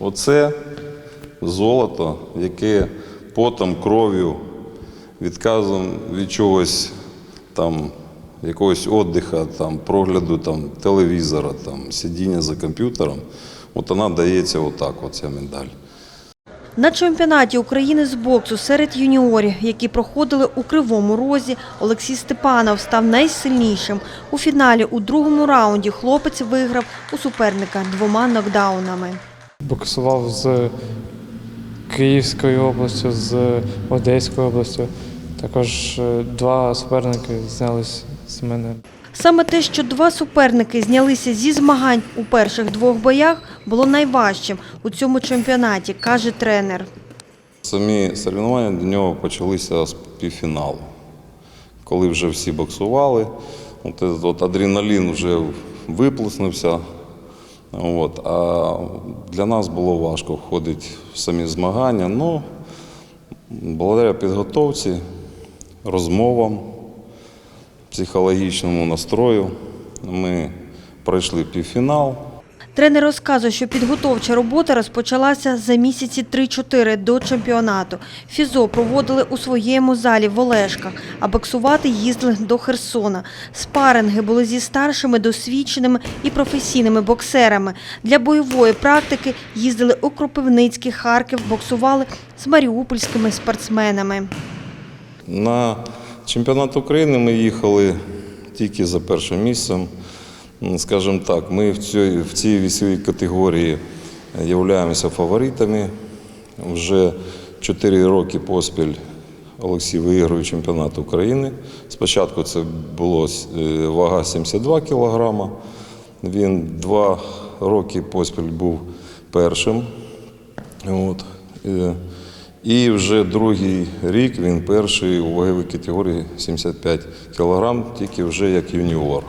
Оце золото, яке потом, кров'ю, відказом від чогось там, якогось віддиха, там, прогляду там, телевізора, там, сидіння за комп'ютером, от вона дається отак, оця медаль. На чемпіонаті України з боксу серед юніорів, які проходили у Кривому Розі, Олексій Степанов став найсильнішим. У фіналі у другому раунді хлопець виграв у суперника двома нокдаунами. Боксував з Київською областю, з Одеською областю. Також е, два суперники знялись з мене. Саме те, що два суперники знялися зі змагань у перших двох боях, було найважчим у цьому чемпіонаті, каже тренер. Самі соревнування для нього почалися з півфіналу. Коли вже всі боксували, от, е- от адреналін вже виплеснувся. От, а для нас було важко входити в самі змагання. але благодаря підготовці, розмовам, психологічному настрою ми пройшли півфінал. Тренер розказує, що підготовча робота розпочалася за місяці 3-4 до чемпіонату. Фізо проводили у своєму залі в Олешках, а боксувати їздили до Херсона. Спаринги були зі старшими, досвідченими і професійними боксерами. Для бойової практики їздили у Кропивницький, Харків, боксували з маріупольськими спортсменами. На чемпіонат України ми їхали тільки за першим місцем. Скажімо так, ми в цій, в цій вісовій категорії являємося фаворитами. Вже 4 роки поспіль Олексій виграє чемпіонат України. Спочатку це було е, вага 72 кілограма. Він два роки поспіль був першим. От. Е, І вже другий рік він перший у ваговій категорії 75 кг, тільки вже як юніор.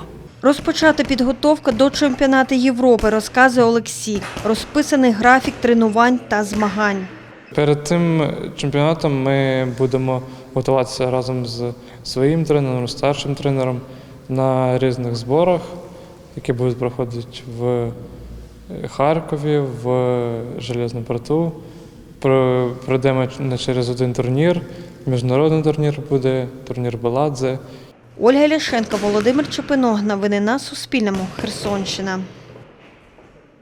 Розпочата підготовка до чемпіонату Європи, розказує Олексій. Розписаний графік тренувань та змагань. Перед цим чемпіонатом ми будемо готуватися разом з своїм тренером, старшим тренером на різних зборах, які будуть проходити в Харкові, в Железному порту. Пройдемо через один турнір. Міжнародний турнір буде, турнір Баладзе. Ольга Ляшенко, Володимир Чепиног. Новини на Суспільному. Херсонщина.